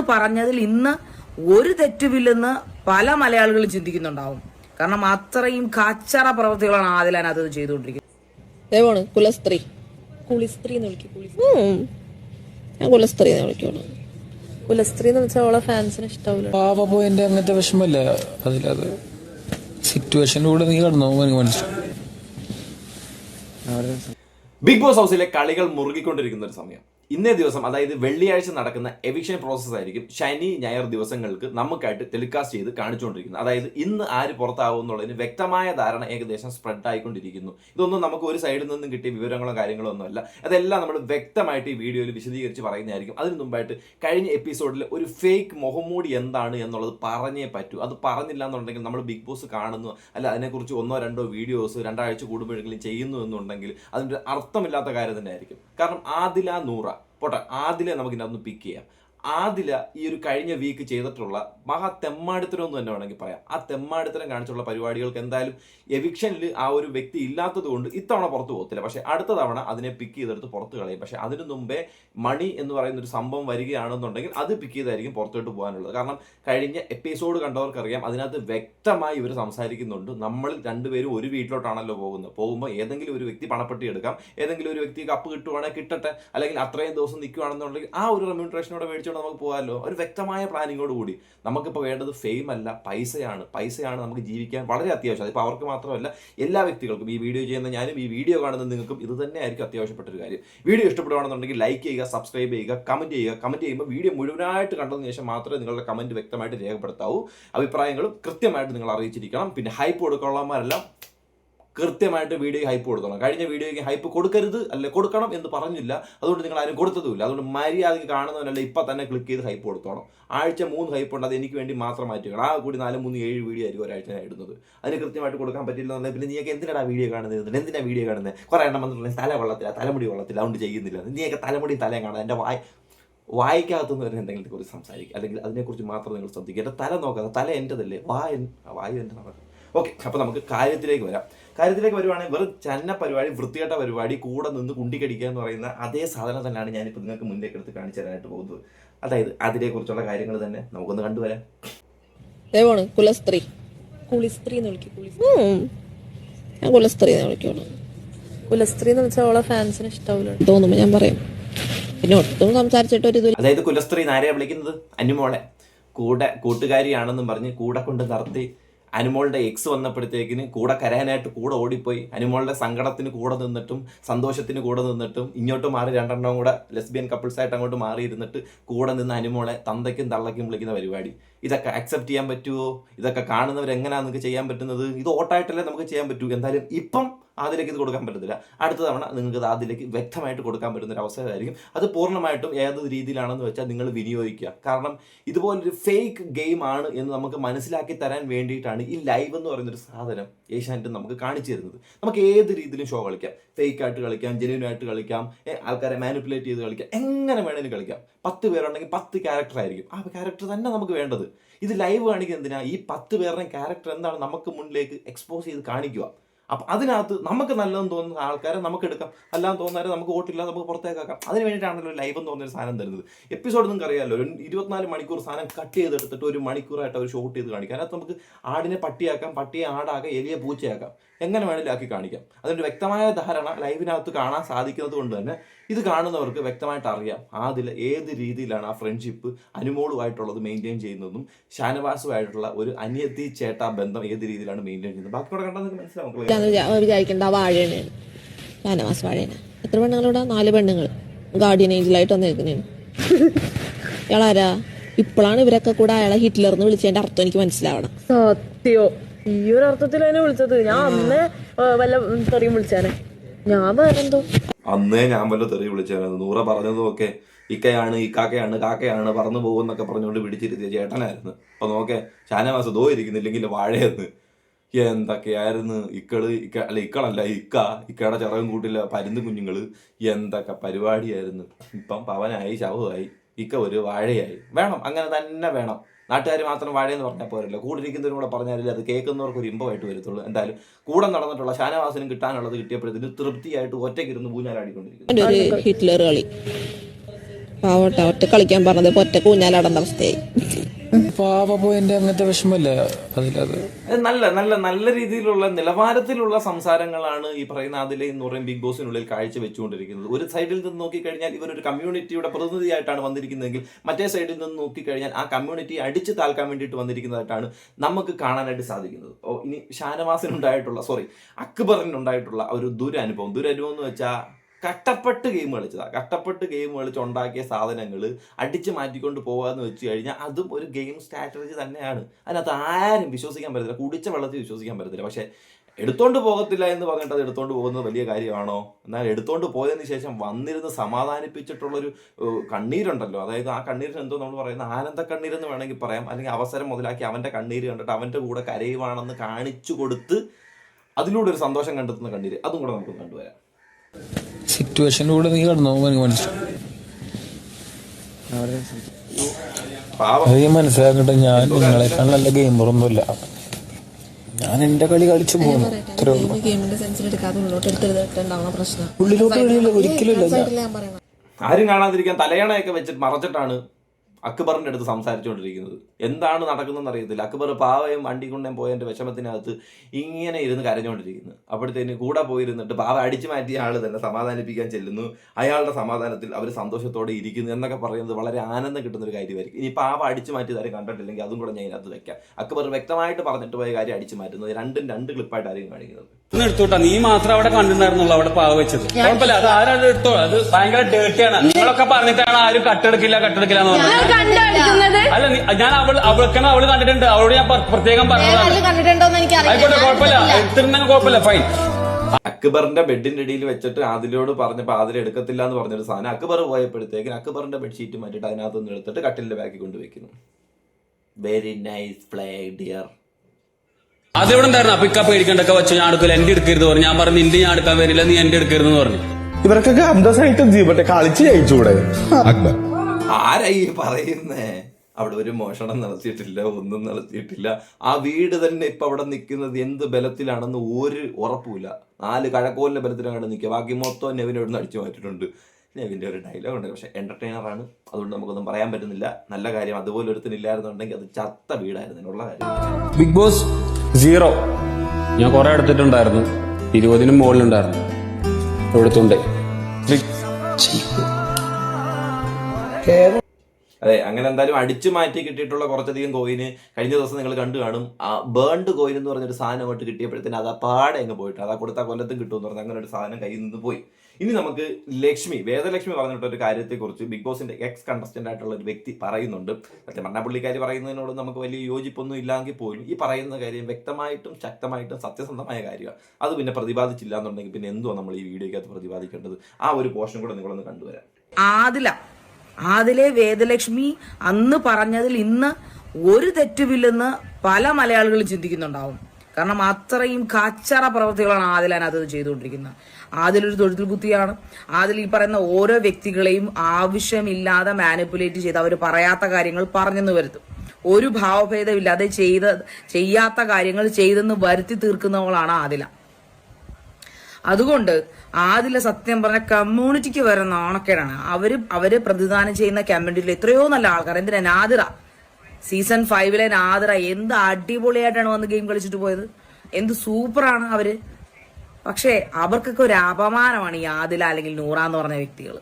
പറഞ്ഞതിൽ ഇന്ന് ഒരു തെറ്റുമില്ലെന്ന് പല മലയാളികളും ചിന്തിക്കുന്നുണ്ടാവും. കാരണം അത്രയും കച്ചറ പ്രവൃത്തികളാണ് ആദിലാൻ അത് ചെയ്തുകൊണ്ടിരിക്കുന്നത്. കുലസ്ത്രീ. കുളിസ്ത്രീ എന്ന് വിളിക്കും കുളി ഉം. ഞാൻ കുലസ്ത്രീ എന്ന് വിളിക്കുള്ളൂ കുലസ്ത്രീ എന്ന് വെച്ചാൽ അവളെ ഫാൻസിന് ഇഷ്ടാവില്ല പാപ പോയിന്റ് അങ്ങനത്തെ വിഷമല്ല? അതിലത് സിറ്റുവേഷനിലൂടെ നീ കടന്നു? പോകുമ്പോൾ എനിക്ക് മനസ്സിലാവും ബിഗ് ബോസ് ഹൗസിലെ കളികൾ മുറുകിക്കൊണ്ടിരിക്കുന്ന ഒരു സമയം. ഇന്നേ ദിവസം അതായത് വെള്ളിയാഴ്ച നടക്കുന്ന എവിക്ഷൻ പ്രോസസ് ആയിരിക്കും ശനി ഞായർ ദിവസങ്ങൾക്ക് നമുക്കായിട്ട് ടെലികാസ്റ്റ് ചെയ്ത് കാണിച്ചുകൊണ്ടിരിക്കുന്നത്. അതായത് ഇന്ന് ആര് പുറത്താവും എന്നുള്ളതിന് വ്യക്തമായ ധാരണ ഏകദേശം സ്പ്രെഡ് ആയിക്കൊണ്ടിരിക്കുന്നു. ഇതൊന്നും നമുക്ക് ഒരു സൈഡിൽ നിന്നും കിട്ടിയ വിവരങ്ങളോ കാര്യങ്ങളോ ഒന്നുമല്ല. അതെല്ലാം നമ്മൾ വ്യക്തമായിട്ട് ഈ വീഡിയോയിൽ വിശദീകരിച്ച് പറയുന്നതായിരിക്കും. അതിന് മുമ്പായിട്ട് കഴിഞ്ഞ എപ്പിസോഡിൽ ഒരു ഫേക്ക് മുഖംമൂടി എന്താണ് എന്നുള്ളത് പറഞ്ഞേ പറ്റൂ. അത് പറഞ്ഞില്ല എന്നുണ്ടെങ്കിൽ നമ്മൾ ബിഗ് ബോസ് കാണുന്നു. അല്ല അതിനെക്കുറിച്ച് ഒന്നോ രണ്ടോ വീഡിയോസ് രണ്ടാഴ്ച കൂടുമ്പോഴെങ്കിലും ചെയ്യുന്നു എന്നുണ്ടെങ്കിൽ അതിന്റെ അർത്ഥമില്ലാത്ത കാര്യം തന്നെ ആയിരിക്കും കാരണം ആദില നൂറ പോട്ടെ ആദിലെ നമുക്ക് ഇതിനകത്ത് പിക്ക് ചെയ്യാം. ആദില ഈ ഒരു കഴിഞ്ഞ വീക്ക് ചെയ്തിട്ടുള്ള മഹാ തെമ്മാടിത്തരം എന്ന് തന്നെ വേണമെങ്കിൽ പറയാം. ആ തെമ്മാടിത്തരം കാണിച്ചുള്ള പരിപാടികൾക്ക് എന്തായാലും എവിക്ഷനിൽ ആ ഒരു വ്യക്തി ഇല്ലാത്തത് കൊണ്ട് ഇത്തവണ പുറത്തു പോകത്തില്ല. പക്ഷെ അടുത്ത തവണ അതിനെ പിക്ക് ചെയ്തെടുത്ത് പുറത്ത് കളയും. പക്ഷെ അതിനു മുമ്പേ മണി എന്ന് പറയുന്ന ഒരു സംഭവം വരികയാണെന്നുണ്ടെങ്കിൽ അത് പിക്ക് ചെയ്തായിരിക്കും പുറത്തോട്ട് പോകാനുള്ളത്. കാരണം കഴിഞ്ഞ എപ്പിസോഡ് കണ്ടവർക്കറിയാം അതിനകത്ത് വ്യക്തമായി ഇവർ സംസാരിക്കുന്നുണ്ട്. നമ്മൾ രണ്ടുപേരും ഒരു വീട്ടിലോട്ടാണല്ലോ പോകുന്നത്. പോകുമ്പോൾ ഏതെങ്കിലും ഒരു വ്യക്തി പണപ്പെട്ടി എടുക്കാം. ഏതെങ്കിലും ഒരു വ്യക്തി കപ്പ് കിട്ടുവാണെങ്കിൽ കിട്ടട്ടെ. അല്ലെങ്കിൽ അത്രയും ദിവസം നിൽക്കുകയാണെന്നുണ്ടെങ്കിൽ ആ ഒരു റെമ്യൂണറേഷനോടെ മേടിച്ചുകൊണ്ട് നമുക്ക് പോകാമല്ലോ. ഒരു വ്യക്തമായ പ്ലാനിങ്ങോട് കൂടി. നമുക്കിപ്പോൾ വേണ്ടത് ഫെയിം അല്ല പൈസയാണ്. പൈസയാണ് നമുക്ക് ജീവിക്കാൻ വളരെ അത്യാവശ്യം. അതിപ്പോൾ അവർക്ക് മാത്രമല്ല എല്ലാ വ്യക്തികൾക്കും ഈ വീഡിയോ ചെയ്യുന്ന ഞാനും ഈ വീഡിയോ കാണുന്ന നിങ്ങൾക്കും ഇത് തന്നെ ആയിരിക്കും അത്യാവശ്യപ്പെട്ട ഒരു കാര്യം. വീഡിയോ ഇഷ്ടപ്പെടുകയാണെന്നുണ്ടെങ്കിൽ ലൈക്ക് ചെയ്യുക സബ്സ്ക്രൈബ് ചെയ്യുക കമന്റ് ചെയ്യുക. കമന്റ് ചെയ്യുമ്പോൾ വീഡിയോ മുഴുവനായിട്ട് കണ്ടതിന് ശേഷം മാത്രമേ നിങ്ങളുടെ കമന്റ് വ്യക്തമായിട്ട് രേഖപ്പെടുത്താവൂ. അഭിപ്രായങ്ങളും കൃത്യമായിട്ട് നിങ്ങൾ അറിയിച്ചിരിക്കണം. പിന്നെ ഹൈപ്പ് കൊടുക്കാനുള്ളവന്മാരെല്ലാം കൃത്യമായിട്ട് വീഡിയോ ഹൈപ്പ് കൊടുക്കണം കഴിഞ്ഞ വീഡിയോയ്ക്ക് ഹൈപ്പ് കൊടുക്കരുത് അല്ലെ? കൊടുക്കണം എന്ന് പറഞ്ഞില്ല. അതുകൊണ്ട് നിങ്ങൾ ആരും കൊടുത്തതുമില്ല. അതുകൊണ്ട് മര്യാദയ്ക്ക് കാണുന്നവനല്ല ഇപ്പം തന്നെ ക്ലിക്ക് ചെയ്ത് ഹൈപ്പ് കൊടുത്തോണം. ആഴ്ച മൂന്ന് ഹൈപ്പ് ഉണ്ട്. അത് എനിക്ക് വേണ്ടി മാത്രം മാറ്റുകൾ ആ കൂടി നാല് മൂന്ന് ഏഴ് വീഡിയോ ആയിരിക്കും ഒരാഴ്ച ഇടുന്നത്. അതിന് കൃത്യമായിട്ട് കൊടുക്കാൻ പറ്റില്ല എന്നാൽ പിന്നെ നീയൊക്കെ ആ വീഡിയോ കാണുന്നത്? എന്തിനാ വീഡിയോ കാണുന്നത് കുറേ എണ്ണം വന്നിട്ടുണ്ടെങ്കിൽ തല വെള്ളത്തില്ല തലമുടി വെള്ളത്തില്ല അതുകൊണ്ട് ചെയ്യുന്നില്ല. നീയൊക്കെ തലമുടി തലയും കാണാൻ എന്റെ വായ വായിക്കാത്തുനിന്ന് വരെ എന്തെങ്കിലും കുറിച്ച് സംസാരിക്കുക. അല്ലെങ്കിൽ അതിനെക്കുറിച്ച് മാത്രം നിങ്ങൾ ശ്രദ്ധിക്കുക. എന്റെ തല നോക്കാതെ തല എന്റെതല്ലേ വായ വായു എന്റെ നടക്കും ഓക്കെ അപ്പോൾ നമുക്ക് കാര്യത്തിലേക്ക് വരാം. കാര്യത്തിലേക്ക് വരുവാണെങ്കിൽ വെറും ചന്ന പരിപാടി വൃത്തികെട്ട പരിപാടി കൂടെ നിന്ന് കുണ്ടിക്കടിക്കുക എന്ന് പറയുന്ന അതേ സാധനം തന്നെയാണ് ഞാനിപ്പോൾ നിങ്ങൾക്ക് മുന്നിലേക്ക് എടുത്ത് കാണിച്ചു തരാനായിട്ട് പോകുന്നത്. അതായത് അതിനെക്കുറിച്ചുള്ള കാര്യങ്ങൾ തന്നെ നമുക്കൊന്ന് കണ്ടുവരാം. ദൈവമാണ് കുലസ്ത്രീ. കുളിസ്ത്രീ എന്ന് വിളിക്കും കുളി ഞാൻ കുലസ്ത്രീ എന്ന് വിളിക്കുള്ളൂ കുലസ്ത്രീ എന്ന് വെച്ചാൽ അവളെ ഫാൻസിന് ഇഷ്ടാവില്ല തോന്നുമ്പോ ഞാൻ പറയും. പിന്നെ ഒട്ടും സംസാരിച്ചിട്ട് ഒരു അതായത് കുലസ്ത്രീ ആരെയാ വിളിക്കുന്നത് അനുമോളെ കൂടെ കൂട്ടുകാരിയാണെന്നും പറഞ്ഞ് കൂടെ കൊണ്ട് നടത്തി അനുമോളുടെ എക്സ് വന്നപ്പോഴത്തേക്കിന് കൂടെ കരയാനായിട്ട് കൂടെ ഓടിപ്പോയി. അനുമോളുടെ സങ്കടത്തിന് കൂടെ നിന്നിട്ടും സന്തോഷത്തിന് കൂടെ നിന്നിട്ടും ഇങ്ങോട്ട് മാറി രണ്ടെണ്ണം കൂടെ ലെസ്ബിയൻ കപ്പിൾസായിട്ട് അങ്ങോട്ട് മാറിയിരുന്നിട്ട് കൂടെ നിന്ന് അനുമോളെ തന്തയ്ക്കും തള്ളയ്ക്കും വിളിക്കുന്ന പരിപാടി. ഇതൊക്കെ അക്സെപ്റ്റ് ചെയ്യാൻ പറ്റുമോ ഇതൊക്കെ കാണുന്നവർ എങ്ങനെയാണ് നിങ്ങൾക്ക് ചെയ്യാൻ പറ്റുന്നത്? ഇത് ഓട്ടായിട്ടല്ലേ നമുക്ക് ചെയ്യാൻ പറ്റൂ? എന്തായാലും ഇപ്പം അതിലേക്ക് ഇത് കൊടുക്കാൻ പറ്റത്തില്ല. അടുത്ത തവണ നിങ്ങൾക്ക് ഇത് അതിലേക്ക് വ്യക്തമായിട്ട് കൊടുക്കാൻ പറ്റുന്ന ഒരു അവസരമായിരിക്കും അത് പൂർണമായിട്ടും ഏത് രീതിയിലാണെന്ന് വെച്ചാൽ നിങ്ങൾ വിനിയോഗിക്കുക. കാരണം ഇതുപോലൊരു ഫേക്ക് ഗെയിം ആണ് എന്ന് നമുക്ക് മനസ്സിലാക്കി തരാൻ വേണ്ടിയിട്ടാണ് ഈ ലൈവ് എന്ന് പറയുന്നൊരു സാധനം ഏഷ്യാനെറ്റ് നമുക്ക് കാണിച്ചു തരുന്നത്. നമുക്ക് ഏത് രീതിയിലും ഷോ കളിക്കാം. ഫേക്ക് ആയിട്ട് കളിക്കാം ജെന്യൂൻ ആയിട്ട് കളിക്കാം ആൾക്കാരെ മാനിപ്പുലേറ്റ് ചെയ്ത് കളിക്കാം. എങ്ങനെ വേണമെങ്കിലും കളിക്കാം. പത്ത് പേരുണ്ടെങ്കിൽ പത്ത് ക്യാരക്ടർ ആയിരിക്കും. ആ ക്യാരക്ടർ തന്നെ നമുക്ക് വേണ്ടത്. ഇത് ലൈവ് കാണിക്കുന്നത് ഈ പത്ത് പേരുടെ ക്യാരക്ടർ എന്താണ് നമുക്ക് മുന്നിലേക്ക് എക്സ്പോസ് ചെയ്ത് കാണിക്കുക. അപ്പം അതിനകത്ത് നമുക്ക് നല്ലതെന്ന് തോന്നുന്ന ആൾക്കാരെ നമുക്ക് എടുക്കാം. അല്ലാന്ന് തോന്നുന്നവരെ നമുക്ക് വോട്ടില്ല നമുക്ക് പുറത്തേക്കാക്കാം അതിന് വേണ്ടിയിട്ടാണല്ലോ ലൈവ് എന്ന് പറഞ്ഞൊരു സാധനം തരുന്നത്. എപ്പിസോഡ് നിങ്ങൾക്ക് അറിയാമല്ലോ ഒരു ഇരുപത്തിനാല് മണിക്കൂർ സാധനം കട്ട് ചെയ്തെടുത്തിട്ട് ഒരു മണിക്കൂറായിട്ട് അവർ ഷോട്ട് ചെയ്ത് കാണിക്കാം. അതിനകത്ത് നമുക്ക് ആടിനെ പട്ടിയാക്കാം പട്ടിയെ ആടാക്കാം എലിയെ പൂച്ചയാക്കാം. എങ്ങനെ വേണേലും ആക്കി കാണിക്കാം. അതിന്റെ വ്യക്തമായ ധാരണ ലൈവിനകത്ത് കാണാൻ സാധിക്കുന്നത് കൊണ്ട് തന്നെ ഇത് കാണുന്നവർക്ക് വ്യക്തമായിട്ട് അറിയാം അതിൽ ഏത് രീതിയിലാണ് ആ ഫ്രണ്ട്ഷിപ്പ് അനുമോളുമായിട്ടുള്ളത് മെയിന്റെയിൻ ചെയ്യുന്നതും ഷാനവാസുമായിട്ടുള്ള ഒരു അനിയത്തി ചേട്ടാ ബന്ധം ഏത് രീതിയിലാണ് മെയിന്റെയിൻ ചെയ്യുന്നത്. ബാക്കി കൂടെ കണ്ടാൽ നിങ്ങൾക്ക് മനസ്സിലാവും വിചാരിക്കേണ്ട വാഴയാണ് ഷാനവാസ് വാഴയാണ് എത്ര പെണ്ണുങ്ങളിവിടെ? നാല് പെണ്ണുങ്ങൾ ഗാർഡിയൻ ഏഞ്ചലായിട്ട് വന്നിരിക്കുന്നതാണ്. ഇയാളാരാ? ഇപ്പോഴാണ് ഇവരൊക്കെ കൂടെ അയാളെ ഹിറ്റ്ലർ എന്ന് വിളിച്ചതിന്റെ അർത്ഥം എനിക്ക് മനസ്സിലാവണം. സത്യോ? ഈ ഒരു അർത്ഥത്തിൽ അതിനെ വിളിച്ചത്. ഞാൻ അന്നേ വല്ല തെറിയും വിളിച്ചാനെ. ഞാൻ വേറെന്തോ അന്നേ ഞാൻ വല്ല തെറി വിളിച്ചായിരുന്നു നൂറ പറഞ്ഞതും ഒക്കെ ഇക്കയാണ് ഇക്കാക്കയാണ് കാക്കയാണ് പറന്നു പോകുന്നൊക്കെ പറഞ്ഞുകൊണ്ട് പിടിച്ചിരുത്തിയ ചേട്ടനായിരുന്നു. അപ്പൊ നോക്കേ ഷാനവാസ് ദോ ഇരിക്കുന്നില്ലെങ്കിൽ വാഴയെന്ന്. എന്തൊക്കെയായിരുന്നു ഇക്കൾ ഇക്ക അല്ല ഇക്കളല്ല ഇക്ക ഇക്കയുടെ ചിറകും കൂട്ടില്ല പരുന്ന് കുഞ്ഞുങ്ങൾ എന്തൊക്കെ പരിപാടിയായിരുന്നു. ഇപ്പം പവനായി ശവമായി ഇക്ക ഒരു വാഴയായി. വേണം അങ്ങനെ തന്നെ വേണം. നാട്ടുകാർ മാത്രം വാഴയെന്ന് പറഞ്ഞാൽ പോരല്ലോ. കൂടെ ഇരിക്കുന്നവരും കൂടെ പറഞ്ഞാലേ അത് കേൾക്കുന്നവർക്ക് ഒരു ഇമ്പമായിട്ട് വരത്തുള്ളൂ. എന്തായാലും കൂടെ നടന്നിട്ടുള്ള ഷാനവാസിനും കിട്ടാനുള്ളത് കിട്ടിയപ്പോഴത്തേന് തൃപ്തിയായിട്ട് ഒറ്റയ്ക്കിരുന്ന് പൂഞ്ഞാലാടിക്കൊണ്ടിരിക്കുന്നു ഹിറ്റ്ലർ കളി. പാവട്ടെ ഒറ്റ കളിക്കാൻ പറഞ്ഞത് ഒറ്റ കൂഞ്ഞാലാടേണ്ട അവസ്ഥയായി. പാവ പോയതിന്റെ അങ്ങനത്തെ വിഷമല്ല അതിലത്? അത് നല്ല നല്ല നല്ല രീതിയിലുള്ള നിലവാരത്തിലുള്ള സംസാരങ്ങളാണ് ഈ പറയുന്ന അതിലെ എന്ന് പറയും ബിഗ് ബോസിനുള്ളിൽ കാഴ്ച വെച്ചുകൊണ്ടിരിക്കുന്നത് ഒരു സൈഡിൽ നിന്ന് നോക്കിക്കഴിഞ്ഞാൽ ഇവർ ഒരു കമ്മ്യൂണിറ്റിയുടെ പ്രതിനിധിയായിട്ടാണ് വന്നിരിക്കുന്നതെങ്കിൽ മറ്റേ സൈഡിൽ നിന്ന് നോക്കിക്കഴിഞ്ഞാൽ ആ കമ്മ്യൂണിറ്റി അടിച്ചു താൽക്കാൻ വേണ്ടിയിട്ട് വന്നിരിക്കുന്നതായിട്ടാണ് നമുക്ക് കാണാനായിട്ട് സാധിക്കുന്നത്. ഓ ഇനി ഷാനവാസിനുണ്ടായിട്ടുള്ള സോറി അക്ബറിനുണ്ടായിട്ടുള്ള ഒരു ദുരനുഭവം. ദുരനുഭവം എന്ന് വെച്ചാൽ കഷ്ടപ്പെട്ട് ഗെയിം കളിച്ചതാണ് കട്ടപ്പെട്ട് ഗെയിം കളിച്ച് ഉണ്ടാക്കിയ സാധനങ്ങൾ അടിച്ച് മാറ്റിക്കൊണ്ട് പോകാന്ന് വെച്ച് കഴിഞ്ഞാൽ അതും ഒരു ഗെയിം സ്ട്രാറ്റജി തന്നെയാണ്. അതിനകത്ത് ആരും വിശ്വസിക്കാൻ പറ്റത്തില്ല. കുടിച്ച വെള്ളത്തിൽ വിശ്വസിക്കാൻ പറ്റത്തില്ല. പക്ഷേ എടുത്തോണ്ട് പോകത്തില്ല എന്ന് പറഞ്ഞിട്ട് അത് എടുത്തോണ്ട് പോകുന്നത് വലിയ കാര്യമാണോ? എന്നാൽ എടുത്തോണ്ട് പോയതിന് ശേഷം വന്നിരുന്ന് സമാധാനിപ്പിച്ചിട്ടുള്ളൊരു കണ്ണീരുണ്ടല്ലോ. അതായത് ആ കണ്ണീരിന് എന്തോ നമ്മൾ പറയുന്ന ആനന്ദ കണ്ണീരെന്ന് വേണമെങ്കിൽ പറയാം. അല്ലെങ്കിൽ അവസരം മുതലാക്കി അവന്റെ കണ്ണീര് കണ്ടിട്ട് അവന്റെ കൂടെ കരയുവാണെന്ന് കാണിച്ചു കൊടുത്ത് അതിലൂടെ ഒരു സന്തോഷം കണ്ടെത്തുന്ന കണ്ണീര്. അതും കൂടെ നമുക്ക് കണ്ടുവരാം. സിറ്റുവേഷനിലൂടെ നീ കടന്നു എനിക്ക് മനസ്സിലായി പാവം അത് ഞാൻ മനസ്സിലാക്കട്ടെ ഞാൻ നിങ്ങളെക്കാൾ നല്ല ഗെയിമറൊന്നുമില്ല ഞാൻ എന്റെ കളി കളിച്ചു പോകുന്നു. ഉള്ളിലോട്ട് ഒരിക്കലും ഞാൻ പറയണം ആരും കാണാതിരിക്കാൻ തലയണയൊക്കെ വെച്ചിട്ട് മറച്ചിട്ടാണ് അക്ബറിന്റെ അടുത്ത് സംസാരിച്ചുകൊണ്ടിരിക്കുന്നത്. എന്താണ് നടക്കുന്നതെന്ന് അറിയത്തില്ല. അക്ബർ പാവയും വണ്ടി കൊണ്ടേ പോയതിന്റെ വിഷമത്തിനകത്ത് ഇങ്ങനെ ഇരുന്ന് കരഞ്ഞുകൊണ്ടിരിക്കുന്നു. അപ്പോഴത്തേന് കൂടെ പോയിരുന്നിട്ട് പാവ അടിച്ചു മാറ്റിയ ആൾ തന്നെ സമാധാനിപ്പിക്കാൻ ചെല്ലുന്നു. അയാളുടെ സമാധാനത്തിൽ അവർ സന്തോഷത്തോടെ ഇരിക്കുന്നു എന്നൊക്കെ പറയുന്നത് വളരെ ആനന്ദം കിട്ടുന്ന ഒരു കാര്യമായിരിക്കും. ഇനി പാവ അടിച്ചു മാറ്റി ആരും കണ്ടിട്ടില്ലെങ്കിൽ അതും കൂടെ ഞാൻ ഇതിനകത്ത് വെക്കാം. അക്ബർ വ്യക്തമായിട്ട് പറഞ്ഞിട്ട് പോയ കാര്യം അടിച്ചു മാറ്റുന്നത് രണ്ടും രണ്ട് ക്ലിപ്പായിട്ടായിരിക്കും കാണിക്കുന്നത് എടുത്തോട്ടാ നീ മാത്രം അവിടെ കണ്ടിട്ടുണ്ടായിരുന്നുള്ളൂ അവിടെ പാവ വെച്ചത്. അത് ആരാണ് എടുത്തോ അത് ഭയങ്കര ഡേർട്ടിയാണ് നിങ്ങളൊക്കെ പറഞ്ഞിട്ടാണ് ആരും കട്ടെടുക്കില്ല കട്ടെടുക്കില്ല എന്ന് പറഞ്ഞത്. അല്ല ഞാൻ അവൾ അവൾക്കാണ് അവൾ കണ്ടിട്ടുണ്ട്. അവളോട് ഞാൻ പ്രത്യേകം പറഞ്ഞതാണ്. കണ്ടിട്ടുണ്ടോന്ന് എനിക്ക് ആയിക്കോട്ടെ കുഴപ്പമില്ല. എടുത്തിട്ടുണ്ടെങ്കിൽ കുഴപ്പമില്ല. ഫൈൻ അക്ബറിന്റെ ബെഡിന്റെ ഇടയിൽ വെച്ചിട്ട് ആദിലോട് പറഞ്ഞപ്പോ ആദില എടുക്കത്തില്ല എന്ന് പറഞ്ഞൊരു സാധനം അക്ബർ പോയപ്പോഴത്തേക്കും അക്ബറിന്റെ ബെഡ്ഷീറ്റ് മാറ്റിട്ട് അതിനകത്ത് നിന്ന് എടുത്തിട്ട് കട്ടിലിന്റെ ബാക്കി കൊണ്ടുവയ്ക്കുന്നു. വെരി നൈസ് പ്ലേ ഡിയർ എവിടെ ഉണ്ടായിരുന്നു? പിക്കപ്പ് എടുക്കണ്ടൊക്കെ വെച്ച് ഞാൻ എടുക്കില്ല എന്റെ എടുക്കരുത് പറഞ്ഞു. ഞാൻ പറഞ്ഞു നിന്റെ ഞാൻ എടുക്കാൻ വരില്ല നീ എന്റെ എടുക്കരുത് എന്ന് പറഞ്ഞു. ഇവർക്കൊക്കെ അന്തസ്സായിട്ട് ജീവട്ടെ കളിച്ച് ജയിച്ചുകൂടെ അക്ബർ ആരാ ഈ പറയുന്നേ? അവിടെ ഒരു മോഷണം നടത്തിയിട്ടില്ല ഒന്നും നടത്തിയിട്ടില്ല. ആ വീട് തന്നെ ഇപ്പൊ അവിടെ നിൽക്കുന്നത് എന്ത് ബലത്തിലാണെന്ന് ഒരു ഉറപ്പുമില്ല. നാല് കഴക്കോലിന്റെ ബലത്തിലാണ് അവിടെ നിൽക്കുക. ബാക്കി മൊത്തം നെവിനെ ഇവിടുന്ന് അടിച്ചു മാറ്റിയിട്ടുണ്ട്. നെവിന്റെ ഒരു ഡയലോഗ് ഉണ്ട്. പക്ഷെ എന്റർടൈനർ ആണ്. അതുകൊണ്ട് നമുക്കൊന്നും പറയാൻ പറ്റുന്നില്ല. നല്ല കാര്യം. അതുപോലെ ഒരുത്തിനില്ലായിരുന്നുണ്ടെങ്കിൽ അത് ചത്ത വീടായിരുന്നു. എന്നുള്ള കാര്യം. ബിഗ് ബോസ് സീറോ ഞാൻ കുറെ എടുത്തിട്ടുണ്ടായിരുന്നു. ഇരുപതിനും മുകളിലുണ്ടായിരുന്നു. എടുത്തുണ്ട് അതെ അങ്ങനെ എന്തായാലും അടിച്ചു മാറ്റി കിട്ടിയിട്ടുള്ള കുറച്ചധികം കോയിന് കഴിഞ്ഞ ദിവസം നിങ്ങൾ കണ്ടു കാണും. ആ ബേൺഡ് കോയിൻ എന്ന് പറഞ്ഞൊരു സാധനം അങ്ങോട്ട് കിട്ടിയപ്പോഴത്തേന് അത് പാടെ അങ്ങ് പോയിട്ട് അതാ കൊടുത്ത കൊല്ലത്തും കിട്ടുമെന്ന് പറഞ്ഞാൽ അങ്ങനെ ഒരു സാധനം കയ്യിൽ നിന്ന് പോയി. ഇനി നമുക്ക് ലക്ഷ്മി വേദലക്ഷ്മി പറഞ്ഞിട്ട് ഒരു കാര്യത്തെക്കുറിച്ച് ബിഗ് ബോസിന്റെ എക്സ് കണ്ടസ്റ്റന്റ് ആയിട്ടുള്ള ഒരു വ്യക്തി പറയുന്നുണ്ട്. സത്യം പറഞ്ഞ പുള്ളിക്കാരി പറയുന്നതിനോട് നമുക്ക് വലിയ യോജിപ്പൊന്നും ഇല്ലെങ്കിൽ പോലും ഈ പറയുന്ന കാര്യം വ്യക്തമായിട്ടും ശക്തമായിട്ടും സത്യസന്ധമായ കാര്യമാണ്. അത് പിന്നെ പ്രതിപാദിച്ചില്ല എന്നുണ്ടെങ്കിൽ പിന്നെ എന്തുവാ നമ്മൾ ഈ വീഡിയോക്കകത്ത് പ്രതിപാദിക്കേണ്ടത്? ആ ഒരു പോർഷൻ കൂടെ നിങ്ങളൊന്ന് കണ്ടുവരാം. ആദില ആദിലെ വേദലക്ഷ്മി അന്ന് പറഞ്ഞതിൽ ഇന്ന് ഒരു തെറ്റുമില്ലെന്ന് പല മലയാളികളും ചിന്തിക്കുന്നുണ്ടാവും. കാരണം അത്രയും കച്ചറ പ്രവൃത്തികളാണ് ആദിൽ അതിനകത്ത് ചെയ്തുകൊണ്ടിരിക്കുന്നത്. ആദിലൊരു തൊഴുത്തിൽ കുത്തിയാണ്. ആദിൽ ഈ പറയുന്ന ഓരോ വ്യക്തികളെയും ആവശ്യമില്ലാതെ മാനിപ്പുലേറ്റ് ചെയ്ത് അവർ പറയാത്ത കാര്യങ്ങൾ പറഞ്ഞെന്ന് വരുത്തും. ഒരു ഭാവഭേദമില്ലാതെ ചെയ്ത ചെയ്യാത്ത കാര്യങ്ങൾ ചെയ്തെന്ന് വരുത്തി തീർക്കുന്നവളാണ് ആദില. അതുകൊണ്ട് ആദില സത്യം പറഞ്ഞ കമ്മ്യൂണിറ്റിക്ക് വരെ നാണക്കേടാണ്. അവർ അവർ പ്രതിദാനം ചെയ്യുന്ന കമ്മ്യൂണിറ്റിയിൽ എത്രയോ നല്ല ആൾക്കാർ എന്തിനാ? നാദിറ. സീസൺ ഫൈവിലെ നാദിറ എന്ത് അടിപൊളിയായിട്ടാണ് വന്ന് ഗെയിം കളിച്ചിട്ട് പോയത്? എന്ത് സൂപ്പറാണ് അവർ. പക്ഷേ അവർക്കൊക്കെ ഒരു അപമാനമാണ് ഈ ആദില അല്ലെങ്കിൽ നൂറ എന്ന് പറഞ്ഞ വ്യക്തികൾ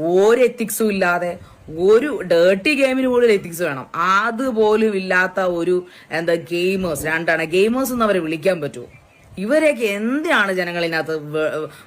ഒരു എത്തിക്സും ഇല്ലാതെ ഒരു ഡേർട്ടി ഗെയിമിന് പോലും എത്തിക്സ് വേണം. അതുപോലും ഇല്ലാത്ത ഒരു എന്താ ഗെയിമേഴ്സ് രണ്ടാണ്. ഗെയിമേഴ്സ് എന്ന് അവരെ വിളിക്കാൻ പറ്റുമോ? ഇവരെയൊക്കെ എന്തിനാണ് ജനങ്ങളിനകത്ത്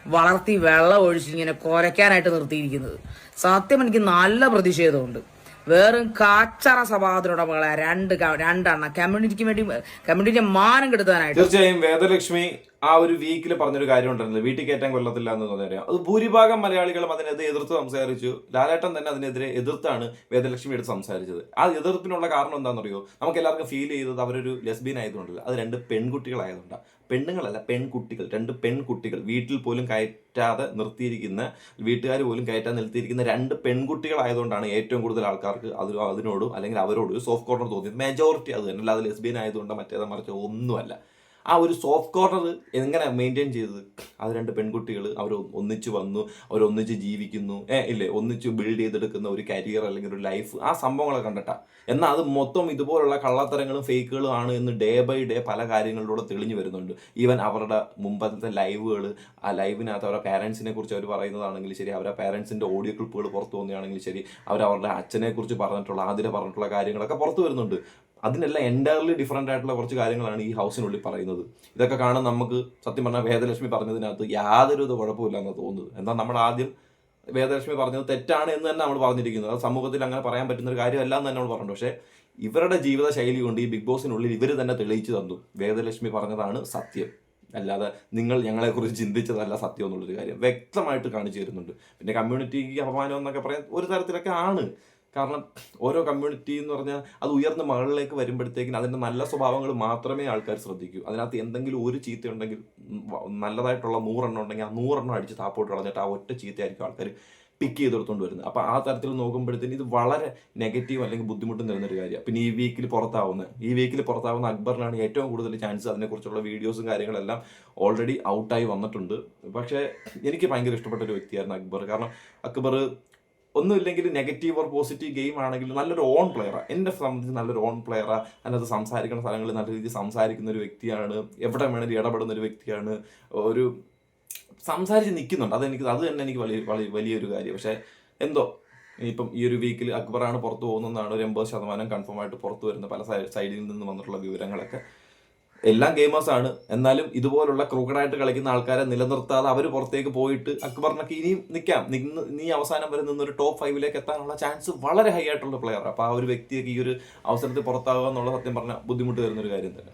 വളർത്തി വെള്ളം ഒഴിച്ച് ഇങ്ങനെ കുരയ്ക്കാനായിട്ട് നിർത്തിയിരിക്കുന്നത്? സത്യം എനിക്ക് നല്ല പ്രതിഷേധമുണ്ട്. വെറും കാച്ചറ സഭാതിനുടമകളെ രണ്ട് രണ്ടെണ്ണം കമ്മ്യൂണിറ്റിക്ക് വേണ്ടി കമ്മ്യൂണിറ്റിയെ മാനം കെടുത്താനായിട്ട്. തീർച്ചയായും വേദലക്ഷ്മി ആ ഒരു വീക്കിൽ പറഞ്ഞൊരു കാര്യം ഉണ്ടായിരുന്നില്ല വീട്ടിൽ കയറ്റാൻ കൊല്ലത്തില്ല എന്ന് പറഞ്ഞാൽ അത് ഭൂരിഭാഗം മലയാളികളും അതിനെതിരെ എതിർത്ത് സംസാരിച്ചു. ലാലേട്ടൻ തന്നെ അതിനെതിരെ എതിർത്താണ് വേദലക്ഷ്മി എടുത്ത് സംസാരിച്ചത്. ആ എതിർപ്പിനുള്ള കാരണം എന്താണെന്നറിയോ? നമുക്ക് എല്ലാവർക്കും ഫീൽ ചെയ്തത് അവരൊരു ലെസ്ബിയൻ ആയതുകൊണ്ടല്ല. അത് രണ്ട് പെൺകുട്ടികളായതുകൊണ്ടാണ് പെണ്ണുങ്ങളല്ല പെൺകുട്ടികൾ. രണ്ട് പെൺകുട്ടികൾ. വീട്ടിൽ പോലും കയറ്റാതെ നിർത്തിയിരിക്കുന്ന വീട്ടുകാർ പോലും കയറ്റാൻ നിർത്തിയിരിക്കുന്ന രണ്ട് പെൺകുട്ടികളായതുകൊണ്ടാണ് ഏറ്റവും കൂടുതൽ ആൾക്കാർക്ക് അത് അതിനോടും അല്ലെങ്കിൽ അവരോടും സോഫ്റ്റ് കോർണർ തോന്നിയത്. മെജോറിറ്റി അത് തന്നെ. അല്ലാതെ ലെസ്ബിയൻ ആയതുകൊണ്ട് മറ്റേതാ മറിച്ച് ഒന്നുമല്ല. ആ ഒരു സോഫ്റ്റ് കോർണർ എങ്ങനെ മെയിന്റെയിൻ ചെയ്തത്? അത് രണ്ട് പെൺകുട്ടികൾ അവർ ഒന്നിച്ച് വന്നു അവർ ഒന്നിച്ച് ജീവിക്കുന്നു ഏ ഇല്ലേ ഒന്നിച്ച് ബിൽഡ് ചെയ്തെടുക്കുന്ന ഒരു കരിയർ അല്ലെങ്കിൽ ഒരു ലൈഫ് ആ സംഭവങ്ങളൊക്കെ കണ്ടിട്ടാ. എന്നാൽ അത് മൊത്തം ഇതുപോലുള്ള കള്ളത്തരങ്ങളും ഫേക്കുകളും ആണ് എന്ന് ഡേ ബൈ ഡേ പല കാര്യങ്ങളിലൂടെ തെളിഞ്ഞു വരുന്നുണ്ട്. ഈവൻ അവരുടെ മുമ്പത്തെ ലൈവുകൾ ആ ലൈവിനകത്ത് അവരുടെ പാരൻസിനെ കുറിച്ച് അവർ പറയുന്നതാണെങ്കിൽ ശരി അവരുടെ പാരൻസിന്റെ ഓഡിയോ ക്ലിപ്പുകൾ പുറത്തു വന്നതാണെങ്കിൽ ശരി അവർ അവരുടെ അച്ഛനെ കുറിച്ച് പറഞ്ഞിട്ടുള്ള ആതിരെ പറഞ്ഞിട്ടുള്ള കാര്യങ്ങളൊക്കെ പുറത്തു വരുന്നുണ്ട്. അതിനെല്ലാം എന്റയർലി ഡിഫറെന്റ് ആയിട്ടുള്ള കുറച്ച് കാര്യങ്ങളാണ് ഈ ഹൗസിനുള്ളിൽ പറയുന്നത്. ഇതൊക്കെ കാണാൻ നമുക്ക് സത്യം പറഞ്ഞാൽ വേദലക്ഷ്മി പറഞ്ഞതിനകത്ത് യാതൊരു ഇത് കുഴപ്പമില്ല എന്ന് തോന്നുന്നത്. എന്നാൽ നമ്മൾ ആദ്യം വേദലക്ഷ്മി പറഞ്ഞത് തെറ്റാണ് എന്ന് തന്നെ നമ്മൾ പറഞ്ഞിരിക്കുന്നത് അത് സമൂഹത്തിൽ അങ്ങനെ പറയാൻ പറ്റുന്ന ഒരു കാര്യമല്ല എന്ന് തന്നെ നമ്മൾ പറഞ്ഞു പക്ഷേ ഇവരുടെ ജീവിത ശൈലി കൊണ്ട് ഈ ബിഗ് ബോസിനുള്ളിൽ ഇവർ തന്നെ തെളിയിച്ചു തന്നു. വേദലക്ഷ്മി പറഞ്ഞതാണ് സത്യം. അല്ലാതെ നിങ്ങൾ ഞങ്ങളെക്കുറിച്ച് ചിന്തിച്ചതല്ല സത്യം എന്നുള്ളൊരു കാര്യം വ്യക്തമായിട്ട് കാണിച്ചു തരുന്നുണ്ട്. പിന്നെ കമ്മ്യൂണിറ്റിക്ക് അപമാനം എന്നൊക്കെ പറയാൻ ഒരു തരത്തിലൊക്കെ ആണ്. കാരണം ഓരോ കമ്മ്യൂണിറ്റി എന്ന് പറഞ്ഞാൽ അത് ഉയർന്ന മകളിലേക്ക് വരുമ്പോഴത്തേക്കിന് അതിന്റെ നല്ല സ്വഭാവങ്ങൾ മാത്രമേ ആൾക്കാർ ശ്രദ്ധിക്കൂ. അതിനകത്ത് എന്തെങ്കിലും ഒരു ചീത്ത ഉണ്ടെങ്കിൽ നല്ലതായിട്ടുള്ള നൂറെണ്ണം ഉണ്ടെങ്കിൽ ആ നൂറെണ്ണം അടിച്ച് താപ്പോട്ട് കളഞ്ഞിട്ട് ആ ഒറ്റ ചീത്തയായിരിക്കും ആൾക്കാർ പിക്ക് ചെയ്തെടുത്തോണ്ട് വരുന്നത്. അപ്പോൾ ആ തരത്തിൽ നോക്കുമ്പോഴത്തേന് ഇത് വളരെ നെഗറ്റീവ് അല്ലെങ്കിൽ ബുദ്ധിമുട്ടും തരുന്നൊരു കാര്യമാണ് പിന്നെ ഈ വീക്കിൽ പുറത്താവുന്നത്. ഈ വീക്കിൽ പുറത്താവുന്ന അക്ബറിനാണ് ഏറ്റവും കൂടുതൽ ചാൻസ് അതിനെക്കുറിച്ചുള്ള വീഡിയോസും കാര്യങ്ങളെല്ലാം ഓൾറെഡി ഔട്ടായി വന്നിട്ടുണ്ട്. പക്ഷേ എനിക്ക് ഭയങ്കര ഇഷ്ടപ്പെട്ട ഒരു വ്യക്തിയായിരുന്നു അക്ബർ. കാരണം അക്ബർ ഒന്നുമില്ലെങ്കിൽ നെഗറ്റീവ് ഓർ പോസിറ്റീവ് ഗെയിം ആണെങ്കിൽ നല്ലൊരു ഓൺ പ്ലെയറാണ് എന്നെ സംബന്ധിച്ച് നല്ലൊരു ഓൺ പ്ലെയറാണ് അതിനകത്ത് സംസാരിക്കുന്ന സ്ഥലങ്ങളിൽ നല്ല രീതിയിൽ സംസാരിക്കുന്ന ഒരു വ്യക്തിയാണ്. എവിടെ വേണമെങ്കിലും ഇടപെടുന്ന ഒരു വ്യക്തിയാണ്. ഒരു സംസാരിച്ച് നിൽക്കുന്നുണ്ട് അതെനിക്ക് അത് തന്നെ എനിക്ക് വലിയ വലിയ വലിയൊരു കാര്യം. പക്ഷേ എന്തോ ഇനിയിപ്പം ഈ ഒരു വീക്കിൽ അക്ബറാണ് പുറത്തു പോകുന്നതെന്നാണ് ഒരു എൺപത് ശതമാനം കൺഫേം ആയിട്ട് പുറത്തു വരുന്ന പല സൈഡിൽ നിന്ന് വന്നിട്ടുള്ള വിവരങ്ങളൊക്കെ. എല്ലാം ആണ്. എന്നാലും ഇതുപോലുള്ള ക്രൂക്കഡായിട്ട് കളിക്കുന്ന ആൾക്കാരെ നിലനിർത്താതെ അവർ പുറത്തേക്ക് പോയിട്ട് അക്ബറിനൊക്കെ ഇനിയും നിൽക്കാം നിന്ന് നീ അവസാനം വരെ നിന്നൊരു ടോപ്പ് ഫൈവിലേക്ക് എത്താനുള്ള ചാൻസ് വളരെ ഹൈ ആയിട്ടുള്ള പ്ലെയർ അപ്പോൾ ആ ഒരു വ്യക്തിയൊക്കെ ഈ ഒരു അവസരത്തിൽ പുറത്താകുക എന്നുള്ള സത്യം പറഞ്ഞാൽ ബുദ്ധിമുട്ട് തരുന്നൊരു കാര്യം തന്നെ.